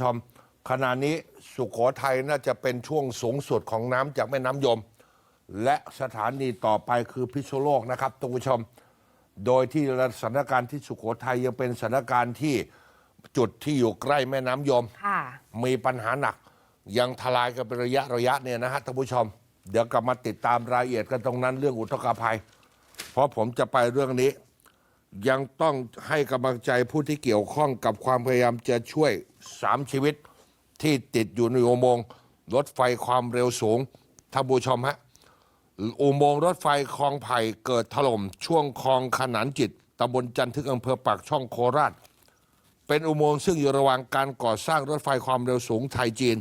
ชมขณะนี้สุขโขทัยน่าจะเป็นช่วงสูงสุดของน้ำจากแม่น้ำยม และสถานีต่อไปคือพิษณุโลกนะครับท่านผู้ชม โดยที่สถานการณ์ที่สุขโขทัยยังเป็นสถานการณ์ที่จุดที่อยู่ใกล้แม่น้ำยม ค่ะ มีปัญหาหนัก ยังทลายกันเป็นระยะระยะเนี่ยนะฮะท่านผู้ชม เดี๋ยวกลับมาติดตามรายละเอียดกันตรงนั้นเรื่องอุทกภัย เพราะผมจะไปเรื่องนี้ ยังต้องให้กำลังใจผู้ที่เกี่ยวข้องกับความพยายามจะช่วยสามชีวิตที่ติดอยู่ในอุโมงค์รถไฟความเร็วสูงท่านผู้ชมฮะอุโมงค์รถไฟคลองไผ่เกิดถล่มช่วงคลองขนานจิตตำบลจันทึกอำเภอปากช่องโคราช เป็นอุโมงค์ซึ่งอยู่ระหว่างการก่อสร้างรถไฟความเร็วสูงไทยจีน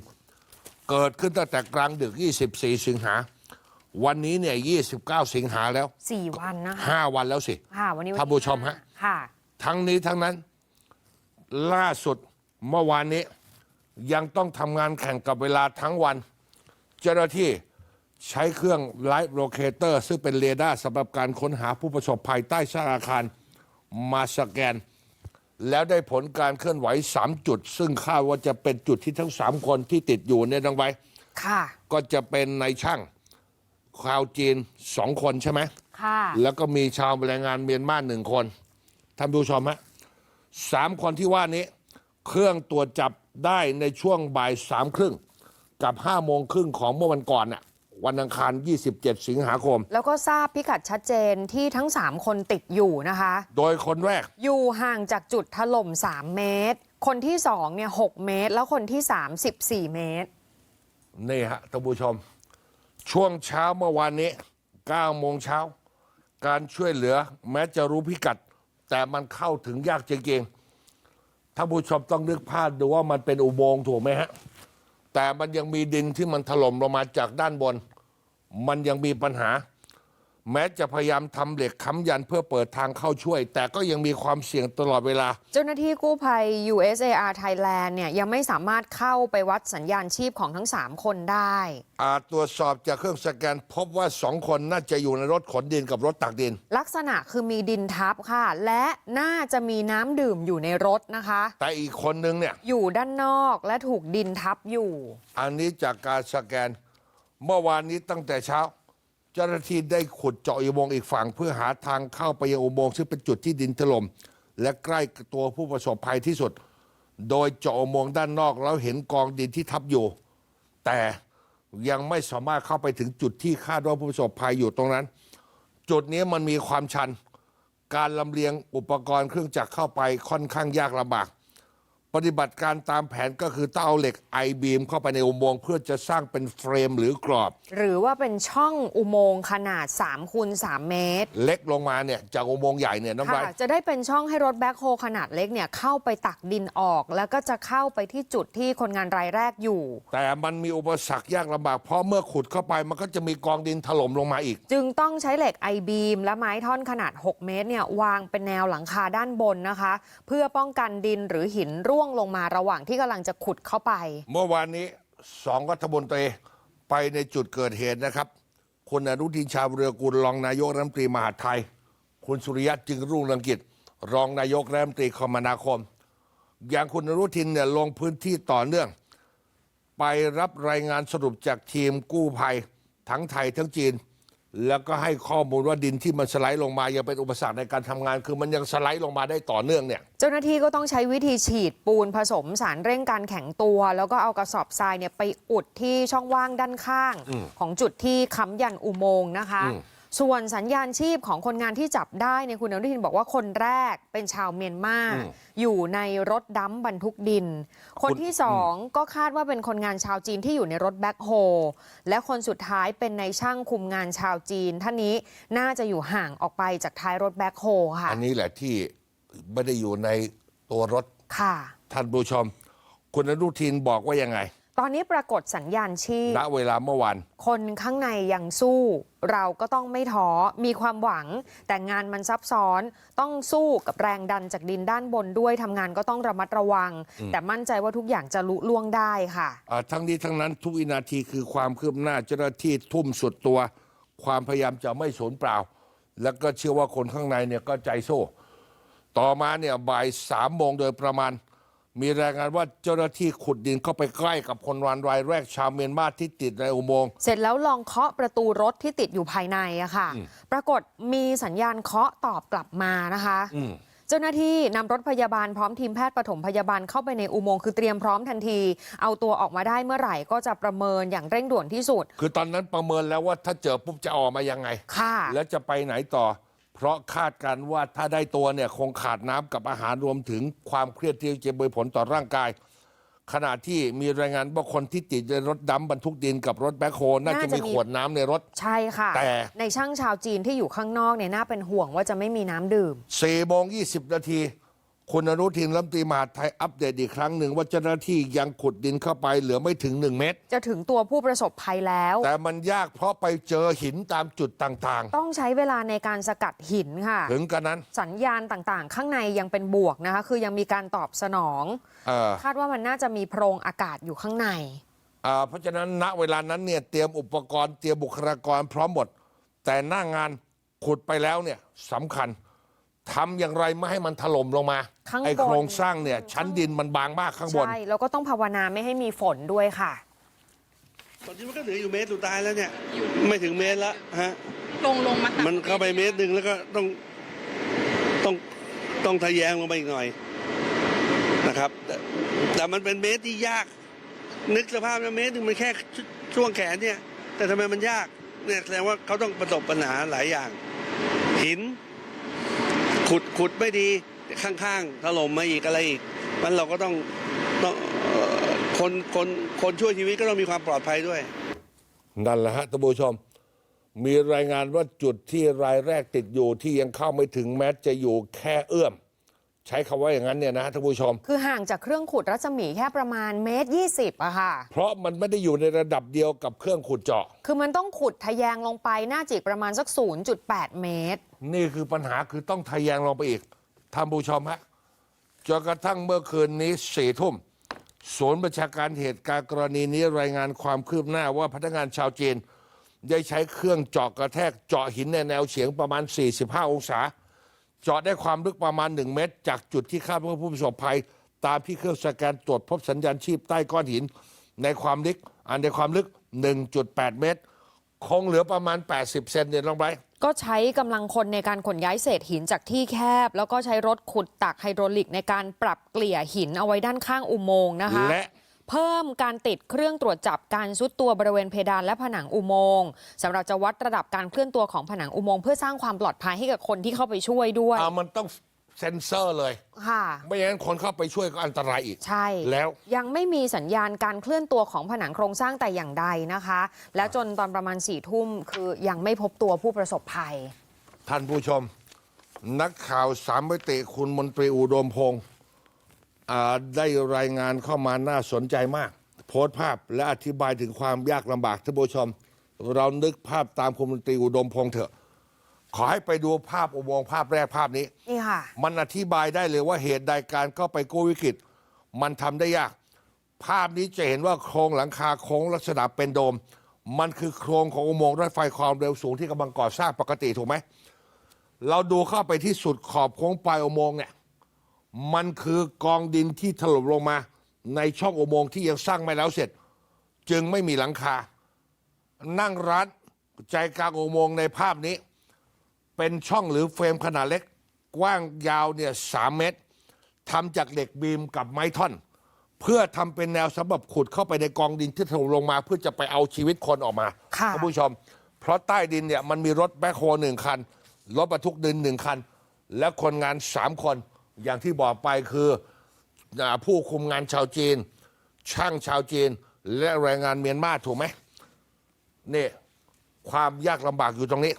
เกิดขึ้นตั้งแต่กลางดึก 24 สิงหา วันนี้เนี่ย29 สิงหาแล้ว สี่วันนะคะ5 วันแล้วสิ ค่ะวันนี้วัท่านผู้ชมฮะ ค่ะ ทั้งนี้ทั้งนั้น ล่าสุดเมื่อวานนี้ ยังต้องทำงานแข่งกับเวลาทั้งวัน เจ้าหน้าที่ใช้เครื่องไลท์โลเคเตอร์ซึ่งเป็นเรดาร์สำหรับการค้นหาผู้ประสบภัยใต้ซากอาคารมาสแกน แล้วได้ผลการเคลื่อนไหว 3 จุด ซึ่งคาดว่าจะเป็นจุดที่ทั้ง 3 คนที่ติดอยู่เนี่ยดังไว้ ค่ะ ก็จะเป็นในายช่าง ชาวจีนสองคนใช่ไหมค่ะแล้วก็มีชาวแรงงานเมียนมาหนึ่งคนท่านผู้ชมฮะสามคนที่ว่านี้ เครื่องตรวจจับได้ในช่วงบ่ายสามครึ่งกับห้าโมงครึ่งของเมื่อวันก่อนน่ะวันอังคาร 27 สิงหาคม แล้วก็ทราบพิกัดชัดเจนที่ทั้ง 3 คนติดอยู่นะคะ โดยคนแรก อยู่ห่างจากจุดถล่ม 3 เมตร คนที่2เนี่ย6เมตร แล้วคนที่ 3 14 เมตร นี่ฮะท่านผู้ชม ช่วงเช้าเมื่อวานนี้9โมงเช้า การช่วยเหลือแม้จะรู้พิกัด แต่มันเข้าถึงยากจริงๆท่านผู้ชมต้องนึกภาพดูว่ามันเป็นอุโมงค์ถูกไหมฮะ แต่มันยังมีดินที่มันถล่มลงมาจากด้านบน มันยังมีปัญหา แม้จะพยายามทำเหล็กค้ำยันเพื่อเปิดทางเข้าช่วย แต่ก็ยังมีความเสี่ยงตลอดเวลา เจ้าหน้าที่กู้ภัย USAR Thailand เนี่ยยังไม่สามารถเข้าไปวัดสัญญาณชีพของทั้ง 3 คนได้ อาจตรวจสอบจากเครื่องสแกน พบว่าสองคนน่าจะอยู่ในรถขนดินกับรถตักดิน ลักษณะคือมีดินทับค่ะ และน่าจะมีน้ำดื่มอยู่ในรถนะคะ แต่อีกคนนึงเนี่ย อยู่ด้านนอกและถูกดินทับอยู่ อันนี้จากการสแกน เมื่อวานนี้ตั้งแต่เช้า เจ้าหน้าที่ได้ขุดเจาะอุโมงค์อีกฝั่ง เพื่อหาทางเข้าไปยังอุโมงค์ซึ่งเป็นจุดที่ดินถล่มและใกล้ตัวผู้ประสบภัยที่สุด โดยเจาะอุโมงค์ด้านนอกแล้วเห็นกองดินที่ทับอยู่ แต่ยังไม่สามารถเข้าไปถึงจุดที่คาดว่าผู้ประสบภัยอยู่ตรงนั้น จุดนี้มันมีความชัน การลำเลียงอุปกรณ์เครื่องจักรเข้าไปค่อนข้างยากลำบาก ปฏิบัติการตามแผนก็คือต้องเอาเหล็กไอบีมเข้าไปในอุโมงค์เพื่อจะสร้างเป็นเฟรมหรือกรอบ หรือว่าเป็นช่องอุโมงค์ขนาด3คูณ3เมตร เล็กลงมาเนี่ยจากอุโมงค์ใหญ่เนี่ยน้องไบค่ะร์ทจะได้เป็นช่องให้รถแบ็คโฮขนาดเล็กเนี่ยเข้าไปตักดินออก แล้วก็จะเข้าไปที่จุดที่คนงานรายแรกอยู่ แต่มันมีอุปสรรคยากลำบากเพราะเมื่อขุดเข้าไปมันก็จะมีกองดินถล่มลงมาอีก จึงต้องใช้เหล็กไอบีมและไม้ท่อนขนาด 6 เมตรเนี่ยวางเป็นแนวหลังคาด้านบนนะคะ เพื่อป้องกันดินหรือหินร่วงลงมาระหว่างที่กำลังจะขุดเข้าไป เมื่อวานนี้สองรัฐมนตรีไปในจุดเกิดเหตุนะครับคุณอนุทินชาญวิรกุลรองนายกรัฐมนตรีมหาดไทย คุณสุริยะจึงรุ่งเรืองกิจ รองนายกรัฐมนตรีคมนาคม อย่างคุณอนุทินเนี่ยลงพื้นที่ต่อเนื่อง ไปรับรายงานสรุปจากทีมกู้ภัย ทั้งไทยทั้งจีน แล้วก็ให้ข้อมูลว่าดินที่มันสไลด์ลงมายังเป็นอุปสรรคในการทำงาน คือมันยังสไลด์ลงมาได้ต่อเนื่องเนี่ย เจ้าหน้าที่ก็ต้องใช้วิธีฉีดปูนผสมสารเร่งการแข็งตัว แล้วก็เอากระสอบทรายเนี่ยไปอุดที่ช่องว่างด้านข้าง ของจุดที่ค้ำยันอุโมงค์นะคะ อืม ส่วนสัญญาณชีพของคนงานที่จับได้เนี่ยคุณอนุทินบอกว่าคนแรกเป็นชาวเมียนมาอยู่ในรถดัมป์บรรทุกดิน คนที่สองก็คาดว่าเป็นคนงานชาวจีนที่อยู่ในรถแบ็คโฮและคนสุดท้ายเป็นในายช่างคุมงานชาวจีน ท่านนี้น่าจะอยู่ห่างออกไปจากท้ายรถแบ็คโฮค่ะ อันนี้แหละที่ไม่ได้อยู่ในตัวรถค่ะท่านผู้ชม คุณอนุทินบอกว่ายังไง ตอนนี้ปรากฏสัญญาณชีพณเวลาเมื่อวานคนข้างในยังสู้ เราก็ต้องไม่ท้อมีความหวัง แต่งานมันซับซ้อน ต้องสู้กับแรงดันจากดินด้านบนด้วยทำงานก็ต้องระมัดระวัง แต่มั่นใจว่าทุกอย่างจะลุล่วงได้ค่ะอ่าทั้งนี้ทั้งนั้นทุกวินาทีคือความคืบหน้าเจ้าหน้าที่ทุ่มสุดตัว ความพยายามจะไม่สูญเปล่า แล้วก็เชื่อว่าคนข้างในเนี่ยก็ใจสู้ ต่อมาเนี่ยบ่ายสามโมงโดยประมาณ มีรายงานว่าเจ้าหน้าที่ขุดดินเข้าไปใกล้กับคนวันรายแรกชาวเมียนมาที่ติดในอุโมงค์ เสร็จแล้วลองเคาะประตูรถที่ติดอยู่ภายในอะค่ะ ปรากฏมีสัญญาณเคาะตอบกลับมานะคะอืมเจ้าหน้าที่นำรถพยาบาลพร้อมทีมแพทย์ปฐมพยาบาลเข้าไปในอุโมงค์คือเตรียมพร้อมทันที เอาตัวออกมาได้เมื่อไหร่ก็จะประเมินอย่างเร่งด่วนที่สุด คือตอนนั้นประเมินแล้วว่าถ้าเจอปุ๊บจะออกมายังไง ค่ะ แล้วจะไปไหนต่อ เพราะคาดการณ์ว่าถ้าได้ตัวเนี่ยคงขาดน้ำกับอาหารรวมถึงความเครียดที่จะมีผลต่อร่างกาย ขณะที่มีรายงานว่าคนที่ติดในรถดำบรรทุกดินกับรถแบ็คโฮน่าจะน่าจะมีมี ขวดน้ำในรถ ใช่ค่ะ แต่ ในช่างชาวจีนที่อยู่ข้างนอกเนี่ยน่าเป็นห่วงว่าจะไม่มีน้ำดื่ม 4โมง20 นาที คุณอนุทินรัฐมนตรีมหาดไทยอัปเดตอีกครั้งหนึ่งว่าเจ้าหน้าที่ยังขุดดินเข้าไปเหลือไม่ถึง 1 เมตร จะถึงตัวผู้ประสบภัยแล้ว แต่มันยากเพราะไปเจอหินตามจุดต่างต้องใช้เวลาในการสกัดหินค่ะๆถึงกันนั้น สัญญาณต่างๆ ข้างในยังเป็นบวกนะคะ คือยังมีการตอบสนองเอ่อคาดว่ามันน่าจะมีโพรงอากาศอยู่ข้างในอ่าเพราะฉะนั้นณเวลานั้นเนี่ยเตรียมอุปกรณ์เตรียมบุคลากรพร้อมหมด แต่หน้างานขุดไปแล้วเนี่ยสำคัญ ทำอย่างไรไม่ให้มันถล่มลงมาข้างบน ไอ้โครงสร้างเนี่ยชั้นดินมันบางมากข้างบน ใช่ แล้วก็ต้องภาวนาไม่ให้มีฝนด้วยค่ะ ตอนนี้มันก็เหลืออยู่เมตรสุดท้ายแล้วเนี่ย ไม่ถึงเมตรละฮะ ลงลงมาตัดมันเข้าไปเมตรหนึ่งแล้วก็ต้องต้องต้องทะแยงลงไปอีกหน่อยนะครับแต่แต่มันเป็นเมตรที่ยาก นึกสภาพนะเมตรหนึ่งมันแค่ชช่วงแขนเนี่ย แต่ทำไมมันยากเนี่ยแสดงว่าเขาต้องประสบปัญหาหลายอย่าง หิน ขุดขุดไม่ดีข้างๆถล่มมาอีกอะไรอีกมันเราก็ต้องต้องเอ่อคนคนคนช่วยชีวิตก็ต้องมีความปลอดภัยด้วย นั่นแหละฮะท่านผู้ชม มีรายงานว่าจุดที่รายแรกติดอยู่ที่ยังเข้าไม่ถึงแม้จะอยู่แค่เอื้อม ใช้คำว่าอย่างนั้นเนี่ยนะท่านผู้ชม คือห่างจากเครื่องขุดรัศมีแค่ประมาณเมตรยี่สิบอะค่ะ เพราะมันไม่ได้อยู่ในระดับเดียวกับเครื่องขุดเจาะ คือมันต้องขุดทะแยงลงไปหน้าจิกประมาณสัก 0.8 เมตร นี่คือปัญหาคือต้องทะแยงลงไปอีกท่านผู้ชมฮะจนกระทั่งเมื่อคืนนี้สี่ทุ่มศูนย์ประชาการเหตุการณ์กรณีนี้รายงานความคืบหน้าว่าพนักงานชาวจีน ได้ใช้เครื่องเจาะกระแทกเจาะหินในแนวเฉียงประมาณ 45 องศา เจาะได้ความลึกประมาณ 1 เมตร จากจุดที่คาดว่าผู้ประสบภัย ตามที่เครื่องสแกนตรวจพบสัญญาณชีพใต้ก้อนหิน ในความลึกอันในความลึก 1.8 เมตร คงเหลือประมาณ 80 เซนเนี่ยลองไป ก็ใช้กำลังคนในการขนย้ายเศษหินจากที่แคบ แล้วก็ใช้รถขุดตักไฮโดรลิกในการปรับเกลี่ยหินเอาไว้ด้านข้างอุโมงค์นะคะและเพิ่มการติดเครื่องตรวจจับการซุดตัวบริเวณเพดานและผนังอุโมงค์สำหรับจะวัดระดับการเคลื่อนตัวของผนังอุโมงค์เพื่อสร้างความปลอดภัยให้กับคนที่เข้าไปช่วยด้วย อ่ามันต้อง เซ็นเซอร์เลยค่ะ ไม่อย่างนั้นคนเข้าไปช่วยก็อันตรายอีก ใช่แล้วยังไม่มีสัญญาณการเคลื่อนตัวของผนังโครงสร้างแต่อย่างใดนะคะ แล้วจนตอนประมาณสี่ทุ่มคือยังไม่พบตัวผู้ประสบภัย ท่านผู้ชม นักข่าวสามมิติคุณมนตรีอุดมพงศ์อ่าได้รายงานเข้ามาน่าสนใจมาก โพสต์ภาพและอธิบายถึงความยากลำบากท่านผู้ชม เรานึกภาพตามคุณมนตรีอุดมพงศ์เถอะ ขอให้ไปดูภาพอุโมงค์ภาพแรกภาพนี้ นี่ค่ะ มันอธิบายได้เลยว่าเหตุใดการเข้าไปกู้วิกฤต มันทำได้ยาก ภาพนี้จะเห็นว่าโครงหลังคาโค้งลักษณะเป็นโดม มันคือโครงของอุโมงค์รถไฟความเร็วสูงที่กำลังก่อสร้างปกติถูกไหม เราดูเข้าไปที่สุดขอบโค้งปลายอุโมงค์เนี่ย มันคือกองดินที่ถล่มลงมา ในช่องอุโมงค์ที่ยังสร้างไม่แล้วเสร็จ จึงไม่มีหลังคา นั่งร้านใจกลางอุโมงค์ในภาพนี้ เป็นช่องหรือเฟรมขนาดเล็ก กว้างยาวเนี่ยสามเมตรทำจากเหล็กบีมกับไม้ท่อน เพื่อทำเป็นแนวสำหรับขุดเข้าไปในกองดินที่ถล่มลงมา เพื่อจะไปเอาชีวิตคนออกมาค่ะ ท่านผู้ชม เพราะใต้ดินเนี่ยมันมีรถแบ็คโฮหนึ่งคัน รถบรรทุกดินหนึ่งคัน และคนงานสามคน อย่างที่บอกไปคืออาผู้คุมงานชาวจีน ช่างชาวจีน และแรงงานเมียนมาถูกไหมนี่ความยากลำบากอยู่ตรงนี้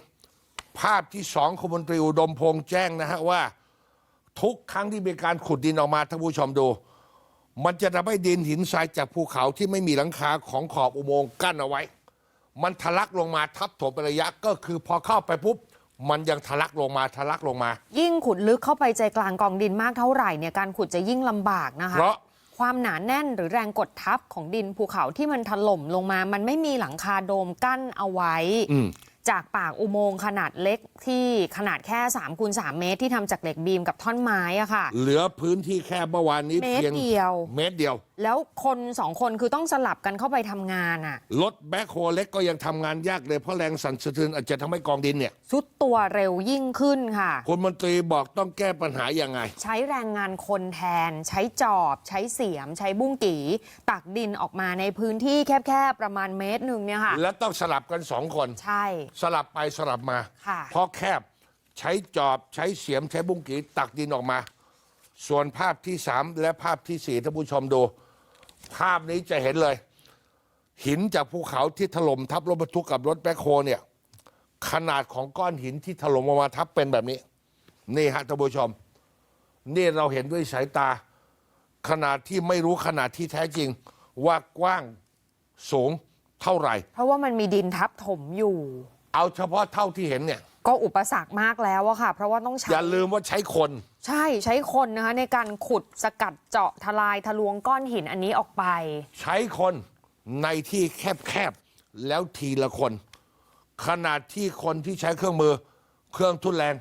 ภาพที่สองคมนตรีอุดมพงษ์แจ้งนะฮะว่า ทุกครั้งที่มีการขุดดินออกมาท่านผู้ชมดู มันจะทำให้ดินหินทรายจากภูเขาที่ไม่มีหลังคาของขอบอุโมงค์กั้นเอาไว้ มันทะลักลงมาทับถมเป็นระยะก็คือพอเข้าไปปุ๊บมันยังทะลักลงมาทะลักลงมา ยิ่งขุดลึกเข้าไปใจกลางกองดินมากเท่าไหร่เนี่ยการขุดจะยิ่งลำบากนะคะ เพราะ ความหนาแน่นหรือแรงกดทับของดินภูเขาที่มันถล่มลงมา มันไม่มีหลังคาโดมกั้นเอาไว้ อืม จากปากอุโมงค์ขนาดเล็กที่ขนาดแค่3คูณ3เมตรที่ทำจากเหล็กบีมกับท่อนไม้อะค่ะ เหลือพื้นที่แค่เมื่อวานนี้เมตรเพียงเดียว เมตรเดียว แล้วคนสองคนคือต้องสลับกันเข้าไปทำงานอะรถแบ็คโฮเล็กก็ยังทำงานยากเลยเพราะแรงสั่นสะเทือนอาจจะทำให้กองดินเนี่ยสุดตัวเร็วยิ่งขึ้นค่ะ คุณมนตรีบอกต้องแก้ปัญหายังไง ใช้แรงงานคนแทน ใช้จอบ ใช้เสียม ใช้บุ้งกีตักดินออกมาในพื้นที่แคบๆประมาณเมตรหนึ่งเนี่ยค่ะ แล้วต้องสลับกันสองคน ใช่สลับไปสลับมา ค่ะเพราะแคบใช้จอบใช้เสียมใช้บุ้งกีตักดินออกมา ส่วนภาพที่สามและภาพที่สี่ท่านผู้ชมดู ภาพนี้จะเห็นเลย หินจากภูเขาที่ถล่มทับรถบรรทุกกับรถแบ็คโฮเนี่ย ขนาดของก้อนหินที่ถล่มออกมาทับเป็นแบบนี้ นี่ฮะท่านผู้ชม นี่เราเห็นด้วยสายตา ขนาดที่ไม่รู้ขนาดที่แท้จริง ว่ากว้างสูงเท่าไหร่ เพราะว่ามันมีดินทับถมอยู่ เอาเฉพาะเท่าที่เห็นเนี่ย ก็อุปสรรคมากแล้วอะค่ะ เพราะว่าต้องใช้ อย่าลืมว่าใช้คน ใช่ใช้คนนะคะในการขุดสกัดเจาะทลายทะลวงก้อนหินอันนี้ออกไป ใช้คนในที่แคบๆ แล้วทีละคน ขนาดที่คนที่ใช้เครื่องมือ เครื่องทุนแรง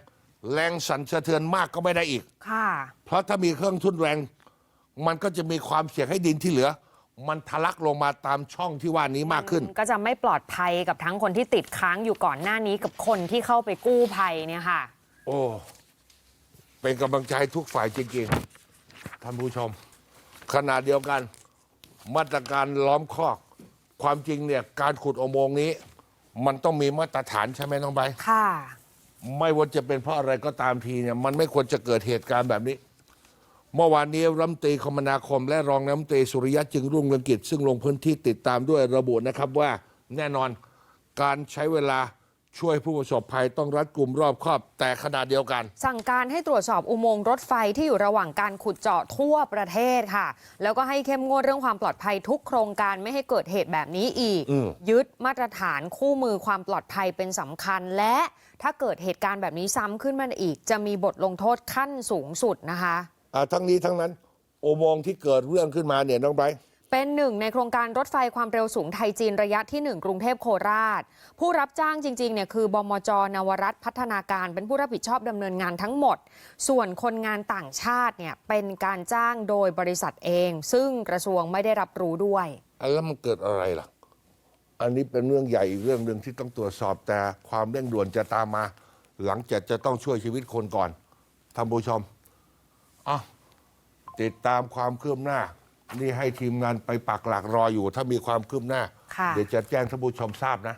แรงสั่นสะเทือนมากก็ไม่ได้อีก ค่ะ เพราะถ้ามีเครื่องทุนแรง มันก็จะมีความเสี่ยงให้ดินที่เหลือ มันทะลักลงมาตามช่องที่ว่านี้มากขึ้น ก็จะไม่ปลอดภัยกับทั้งคนที่ติดค้างอยู่ก่อนหน้านี้กับคนที่เข้าไปกู้ภัยเนี่ยค่ะ โอ้เป็นกำลังใจทุกฝ่ายจริงๆท่านผู้ชม ขณะเดียวกัน มาตรการล้อมคอก ความจริงเนี่ยการขุดอุโมงค์นี้ มันต้องมีมาตรฐานใช่ไหมน้องใบร์ทค่ะ ไม่ว่าจะเป็นเพราะอะไรก็ตามทีเนี่ยมันไม่ควรจะเกิดเหตุการณ์แบบนี้ เมื่อวานนี้รัฐมนตรีคมนาคม และรองรัฐมนตรีสุริยะจึงรุ่งเรืองกิจ ซึ่งลงพื้นที่ติดตามด้วยระบุนะครับว่าแน่นอนการใช้เวลาช่วยผู้ประสบภัยต้องรัดกลุ่มรอบคอบ แต่ขนาดเดียวกัน สั่งการให้ตรวจสอบอุโมงค์รถไฟที่อยู่ระหว่างการขุดเจาะทั่วประเทศค่ะ แล้วก็ให้เข้มงวดเรื่องความปลอดภัยทุกโครงการไม่ให้เกิดเหตุแบบนี้อีกอืมยึดมาตรฐานคู่มือความปลอดภัยเป็นสำคัญ และถ้าเกิดเหตุการณ์แบบนี้ซ้ำขึ้นมาอีก จะมีบทลงโทษขั้นสูงสุดนะคะ อ่าทั้งนี้ทั้งนั้นอุโมงค์ที่เกิดเรื่องขึ้นมาเนี่ยน้องไบร์ทเป็นหนึ่งในโครงการรถไฟความเร็วสูงไทยจีนระยะที่ 1 กรุงเทพโคราช ผู้รับจ้างจริงๆเนี่ยคือบมจนวรัตน์พัฒนาการเป็นผู้รับผิดชอบดำเนินงานทั้งหมด ส่วนคนงานต่างชาติเนี่ยเป็นการจ้างโดยบริษัทเอง ซึ่งกระทรวงไม่ได้รับรู้ด้วย อะแล้วมันเกิดอะไรล่ะ อันนี้เป็นเรื่องใหญ่อีกเรื่องหนึ่งที่ต้องตรวจสอบแต่ความเร่งด่วนจะตามมา หลังจากจะต้องช่วยชีวิตคนก่อนท่านผู้ชม อะติดตามความคืบหน้า นี่ให้ทีมงานไปปักหลักรออยู่ ถ้ามีความคืบหน้า ค่ะ เดี๋ยวจะแจ้งท่านผู้ชมทราบนะ